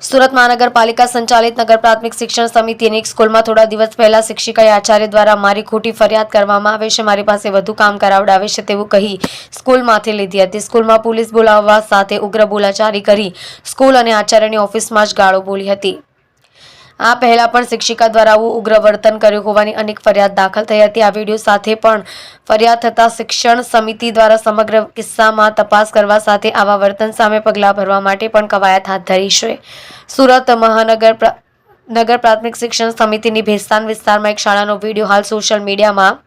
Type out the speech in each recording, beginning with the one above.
સુરત મહાનગરપાલિકા સંચાલિત નગર પ્રાથમિક શિક્ષણ સમિતિની એક સ્કૂલમાં થોડા દિવસ પહેલા શિક્ષિકાએ આચાર્ય દ્વારા મારી ખોટી ફરિયાદ કરવામાં આવે છે, મારી પાસે વધુ કામ કરાવડાવે છે તેવું કહી સ્કૂલમાંથી લીધી હતી. સ્કૂલમાં પોલીસ બોલાવવા સાથે ઉગ્ર બોલાચારી કરી સ્કૂલ અને આચાર્યની ઓફિસમાં જ ગાળો બોલી હતી. આ પહેલા પણ શિક્ષિકા દ્વારા આવું ઉગ્ર વર્તન કર્યું હોવાની અનેક ફરિયાદ દાખલ થઈ હતી. આ વીડિયો સાથે પણ ફરિયાદ થતા શિક્ષણ સમિતિ દ્વારા સમગ્ર કિસ્સામાં તપાસ કરવા સાથે આવા વર્તન સામે પગલાં ભરવા માટે પણ કવાયત હાથ ધરી છે. સુરત મહાનગર નગર પ્રાથમિક શિક્ષણ સમિતિની ભેસ્તાન વિસ્તારમાં એક શાળાનો વીડિયો હાલ સોશિયલ મીડિયામાં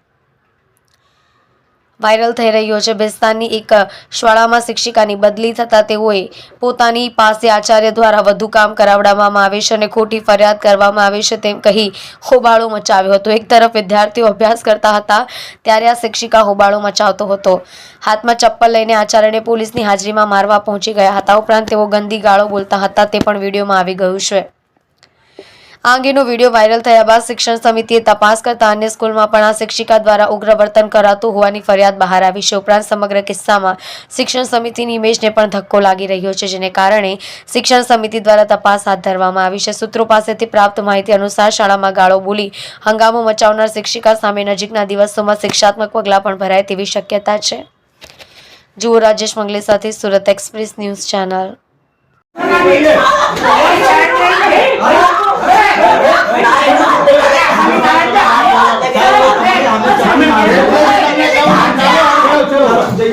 વાયરલ થઈ રહ્યો છે. ભેસ્તાનની એક શાળામાં શિક્ષિકાની બદલી થતાં તેઓએ પોતાની પાસે આચાર્ય દ્વારા વધુ કામ કરાવડાવવામાં આવે છે અને ખોટી ફરિયાદ કરવામાં આવે છે તેમ કહી હોબાળો મચાવ્યો હતો. એક તરફ વિદ્યાર્થીઓ અભ્યાસ કરતા હતા, ત્યારે આ શિક્ષિકા હોબાળો મચાવતો હતો. હાથમાં ચપ્પલ લઈને આચાર્યને પોલીસની હાજરીમાં મારવા પહોંચી ગયા હતા. ઉપરાંત તેઓ ગંદી ગાળો બોલતા હતા. તે પણ વિડીયોમાં આવી ગયું છે. આ અંગેનો વીડિયો વાયરલ થયા બાદ શિક્ષણ સમિતિએ તપાસ કરતા અન્ય સ્કૂલમાં પણ આ શિક્ષિકા દ્વારા ઉગ્ર વર્તન કરાતું હોવાની ફરિયાદ બહાર આવી છે. ઉપરાંત સમગ્ર કિસ્સામાં શિક્ષણ સમિતિની ઇમેજને પણ ધક્કો લાગી રહ્યો છે, જેને કારણે શિક્ષણ સમિતિ દ્વારા તપાસ હાથ ધરવામાં આવી છે. સૂત્રો પાસેથી પ્રાપ્ત માહિતી અનુસાર શાળામાં ગાળો બોલી હંગામો મચાવનાર શિક્ષિકા સામે નજીકના દિવસોમાં શિક્ષાત્મક પગલાં પણ ભરાય તેવી શક્યતા છે. જુઓ રાજેશ મંગલે સાથે સુરત એક્સપ્રેસ ન્યૂઝ ચેનલ.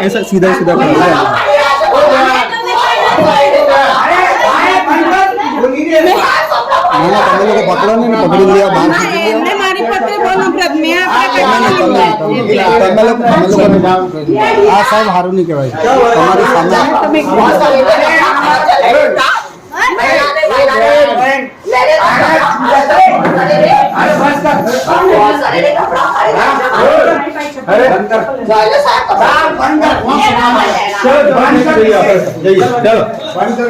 ऐसा सीधा सीधा खड़ा है मैंने તમે લોકો પકડો ને પકડી लिया બહાર હા, એમને મારી પત્ર બોલો પ્રભુ, મેં આપણે તમે કઈ તમે તમે લોકો તમે લોકો આ સાહેબ સારું નહીં કહેવાય તમારી સામે બંધ કર